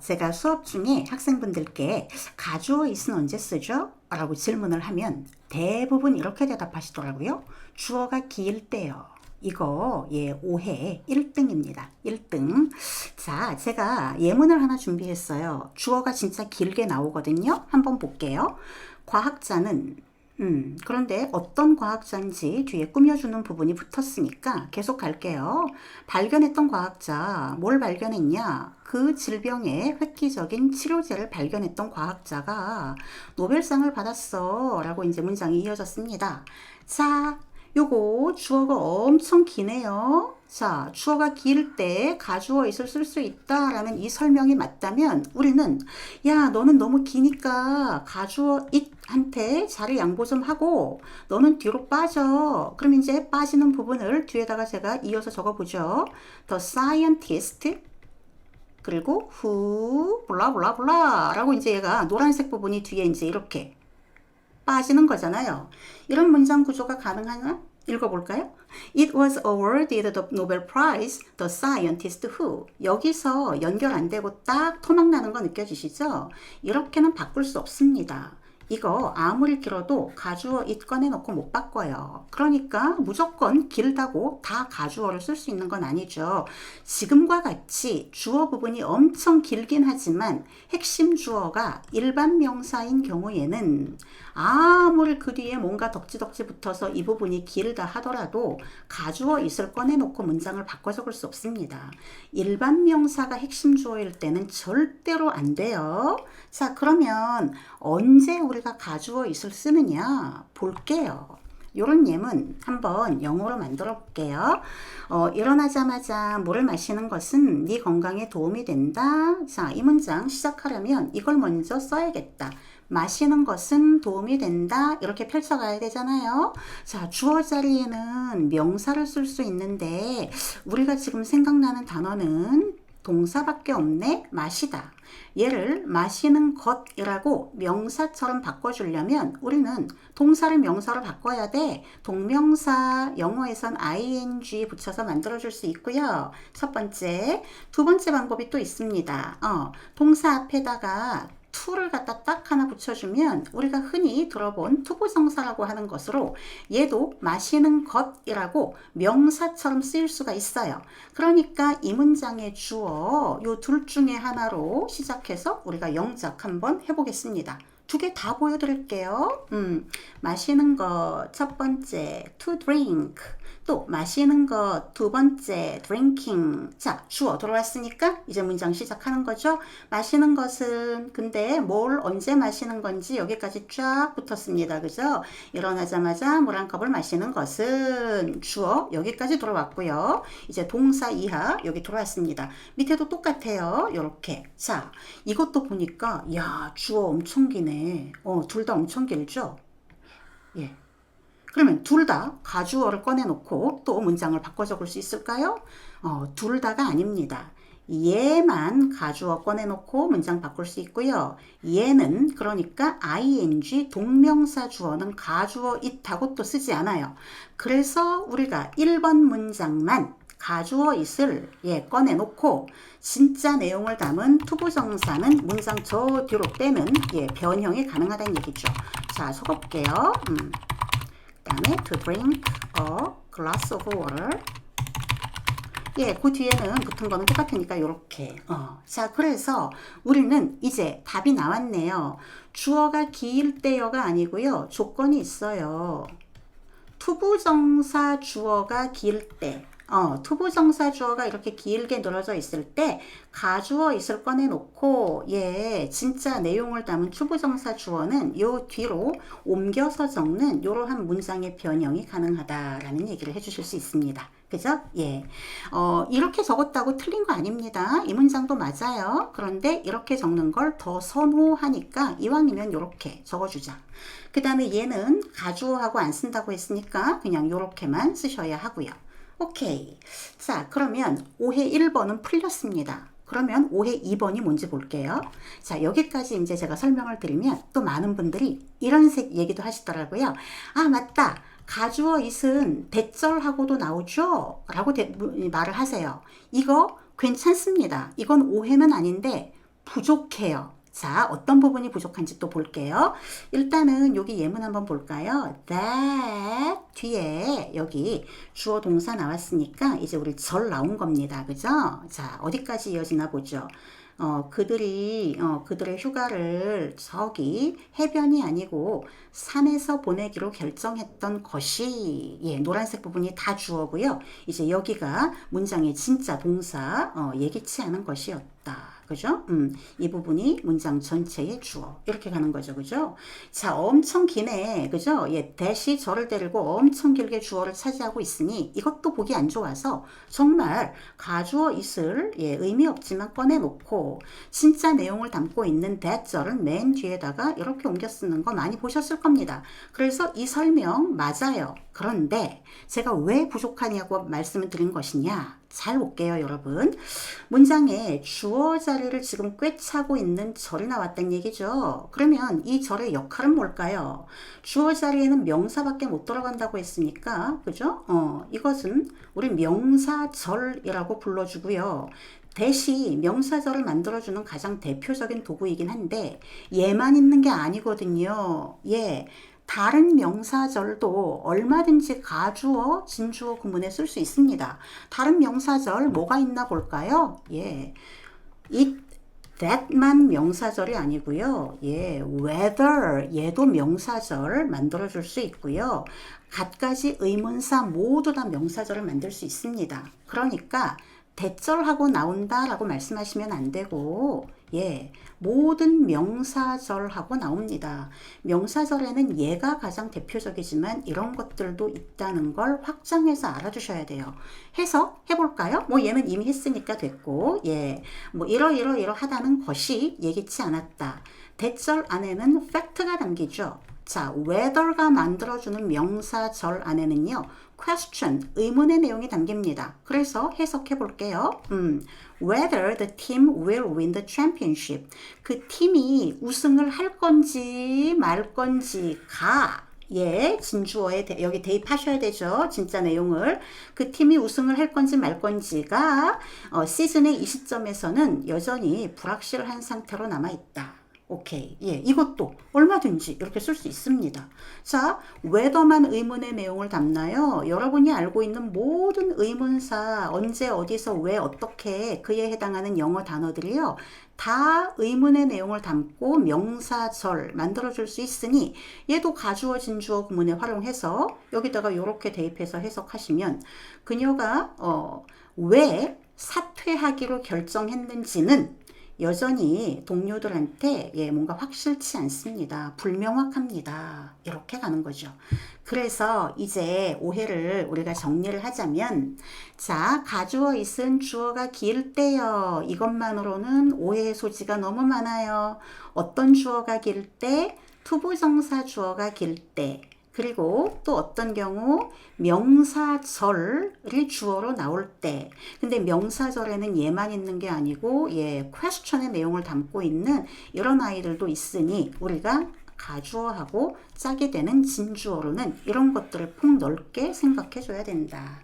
제가 수업 중에 학생분들께 가주어 있은 언제 쓰죠? 라고 질문을 하면 대부분 이렇게 대답하시더라고요. 주어가 길 때요. 이거 예 오해 1등입니다. 1등. 자, 제가 예문을 하나 준비했어요. 주어가 진짜 길게 나오거든요. 한번 볼게요. 과학자는 음, 그런데 어떤 과학자인지 뒤에 꾸며주는 부분이 붙었으니까 계속 갈게요. 발견했던 과학자, 뭘 발견했냐? 그 질병의 획기적인 치료제를 발견했던 과학자가 노벨상을 받았어. 라고 이제 문장이 이어졌습니다. 자, 요거 주어가 엄청 기네요. 자, 주어가 길 때 가주어 있을 쓸 수 있다라는 이 설명이 맞다면 우리는 야, 너는 너무 기니까 가주어 it 한테 자리 양보 좀 하고 너는 뒤로 빠져. 그럼 이제 빠지는 부분을 뒤에다가 제가 이어서 적어보죠. The scientist 그리고 who 블라블라블라 라고 이제 얘가 노란색 부분이 뒤에 이제 이렇게 빠지는 거잖아요. 이런 문장 구조가 가능하나? 읽어볼까요? It was awarded the Nobel Prize, the scientist who. 여기서 연결 안 되고 딱 토막 나는 거 느껴지시죠? 이렇게는 바꿀 수 없습니다. 이거 아무리 길어도 가주어 it 꺼내놓고 못 바꿔요. 그러니까 무조건 길다고 다 가주어를 쓸 수 있는 건 아니죠. 지금과 같이 주어 부분이 엄청 길긴 하지만 핵심 주어가 일반 명사인 경우에는 아무리 그 뒤에 뭔가 덕지덕지 붙어서 이 부분이 길다 하더라도 가주어 it을 꺼내놓고 문장을 바꿔 적을 수 없습니다. 일반 명사가 핵심 주어일 때는 절대로 안 돼요. 자, 그러면 언제 우리가 가주어 it을 쓰느냐 볼게요. 요런 예문 한번 영어로 만들어 볼게요. 어, 일어나자마자 물을 마시는 것은 네 건강에 도움이 된다. 자, 이 문장 시작하려면 이걸 먼저 써야겠다. 마시는 것은 도움이 된다. 이렇게 펼쳐가야 되잖아요. 자, 주어 자리에는 명사를 쓸 수 있는데 우리가 지금 생각나는 단어는 동사밖에 없네. 마시다. 얘를 마시는 것이라고 명사처럼 바꿔주려면 우리는 동사를 명사로 바꿔야 돼. 동명사 영어에선 ing 붙여서 만들어줄 수 있고요. 첫 번째. 두 번째 방법이 또 있습니다. 어, 동사 앞에다가 to를 갖다 딱 하나 붙여주면 우리가 흔히 들어본 투부정사라고 하는 것으로 얘도 마시는 것이라고 명사처럼 쓰일 수가 있어요. 그러니까 이 문장의 주어 요 둘 중에 하나로 시작해서 우리가 영작 한번 해보겠습니다. 두 개 다 보여드릴게요. 음, 마시는 것 첫 번째 to drink 또 마시는 것 두 번째 drinking. 자 주어 들어왔으니까 이제 문장 시작하는 거죠. 마시는 것은 근데 뭘 언제 마시는 건지 여기까지 쫙 붙었습니다. 그죠? 일어나자마자 물 한 컵을 마시는 것은 주어 여기까지 들어왔고요. 이제 동사 이하 여기 들어왔습니다. 밑에도 똑같아요. 요렇게. 자 이것도 보니까 야 주어 엄청 기네. 어둘 다 엄청 길죠? 예 그러면 둘 다 가주어를 꺼내놓고 또 문장을 바꿔 적을 수 있을까요? 어, 둘 다가 아닙니다. 얘만 가주어 꺼내놓고 문장 바꿀 수 있고요. 얘는 그러니까 ing 동명사 주어는 가주어 it하고 또 쓰지 않아요. 그래서 우리가 1번 문장만 가주어 it을 예, 꺼내놓고 진짜 내용을 담은 투부정사는 문장 저 뒤로 빼면 예, 변형이 가능하다는 얘기죠. 자, 적어볼게요. 음. 다음에 to drink a glass of water. 예, 그 뒤에는 붙은 거는 똑같으니까 이렇게. 어. 자, 그래서 우리는 이제 답이 나왔네요. 주어가 길 때여가 아니고요. 조건이 있어요. 투부정사 주어가 길 때. 어, 투부정사 주어가 이렇게 길게 늘어져 있을 때 가주어 있을 꺼내놓고 예, 진짜 내용을 담은 투부정사 주어는 요 뒤로 옮겨서 적는 요러한 문장의 변형이 가능하다라는 얘기를 해주실 수 있습니다. 그죠? 예. 어, 이렇게 적었다고 틀린 거 아닙니다. 이 문장도 맞아요. 그런데 이렇게 적는 걸 더 선호하니까 이왕이면 이렇게 적어주자. 그 다음에 얘는 가주어하고 안 쓴다고 했으니까 그냥 이렇게만 쓰셔야 하고요. 오케이. 자, 그러면 오해 1번은 풀렸습니다. 그러면 오해 2번이 뭔지 볼게요. 자, 여기까지 이제 제가 설명을 드리면 또 많은 분들이 이런 색 얘기도 하시더라고요. 아, 맞다. 가주어 it은 대절하고도 나오죠? 라고 대, 말을 하세요. 이거 괜찮습니다. 이건 오해는 아닌데 부족해요. 자, 어떤 부분이 부족한지 또 볼게요. 일단은 여기 예문 한번 볼까요? that 뒤에 여기 주어 동사 나왔으니까 이제 우리 절 나온 겁니다. 그죠? 자, 어디까지 이어지나 보죠. 어, 그들이, 어, 그들의 휴가를 저기 해변이 아니고 산에서 보내기로 결정했던 것이, 예, 노란색 부분이 다 주어고요. 이제 여기가 문장의 진짜 동사, 어, 예기치 않은 것이었다. 그죠? 음, 이 부분이 문장 전체의 주어. 이렇게 가는 거죠. 그죠? 자, 엄청 기네. 그죠? 예, 대시 저를 데리고 엄청 길게 주어를 차지하고 있으니 이것도 보기 안 좋아서 정말 가주어 있을 예, 의미 없지만 꺼내놓고 진짜 내용을 담고 있는 that절을 맨 뒤에다가 이렇게 옮겨 쓰는 거 많이 보셨을 겁니다. 그래서 이 설명 맞아요. 그런데 제가 왜 부족하냐고 말씀을 드린 것이냐? 잘 볼게요, 여러분. 문장에 주어 자리를 지금 꿰차고 있는 절이 나왔다는 얘기죠. 그러면 이 절의 역할은 뭘까요? 주어 자리에는 명사밖에 못 들어간다고 했으니까, 그죠? 어, 이것은 우리 명사절이라고 불러주고요. 대시 명사절을 만들어주는 가장 대표적인 도구이긴 한데 얘만 있는 게 아니거든요. 예. 다른 명사절도 얼마든지 가주어, 진주어 구문에 쓸 수 있습니다. 다른 명사절 뭐가 있나 볼까요? 예. it, that만 명사절이 아니고요. 예, whether 얘도 명사절 만들어 줄 수 있고요. 갖가지 의문사 모두 다 명사절을 만들 수 있습니다. 그러니까 대절하고 나온다라고 말씀하시면 안 되고 예, 모든 명사절하고 나옵니다. 명사절에는 얘가 가장 대표적이지만 이런 것들도 있다는 걸 확장해서 알아주셔야 돼요. 해서 해볼까요? 뭐 얘는 이미 했으니까 됐고, 예, 뭐 이러이러 이러하다는 것이 예기치 않았다. 대절 안에는 팩트가 담기죠. 자, whether가 만들어주는 명사절 안에는요, question, 의문의 내용이 담깁니다. 그래서 해석해 볼게요. 음, whether the team will win the championship. 그 팀이 우승을 할 건지 말 건지가 예, 진주어에 대, 여기 대입하셔야 되죠. 진짜 내용을. 그 팀이 우승을 할 건지 말 건지가 어, 시즌의 이 시점에서는 여전히 불확실한 상태로 남아 있다. 오케이. 예, 이것도 얼마든지 이렇게 쓸 수 있습니다. 자, whether만 의문의 내용을 담나요? 여러분이 알고 있는 모든 의문사, 언제, 어디서, 왜, 어떻게, 그에 해당하는 영어 단어들이요. 다 의문의 내용을 담고 명사절 만들어줄 수 있으니 얘도 가주어, 진주어 구문에 활용해서 여기다가 이렇게 대입해서 해석하시면 그녀가 어, 왜 사퇴하기로 결정했는지는 여전히 동료들한테 예, 뭔가 확실치 않습니다. 불명확합니다. 이렇게 가는 거죠. 그래서 이제 오해를 우리가 정리를 하자면 자, 가주어 있은 주어가 길 때요. 이것만으로는 오해의 소지가 너무 많아요. 어떤 주어가 길 때? 투부정사 주어가 길 때. 그리고 또 어떤 경우 명사절이 주어로 나올 때 근데 명사절에는 얘만 있는 게 아니고 예 퀘스천의 내용을 담고 있는 이런 아이들도 있으니 우리가 가주어하고 짜게 되는 진주어로는 이런 것들을 폭넓게 생각해 줘야 된다.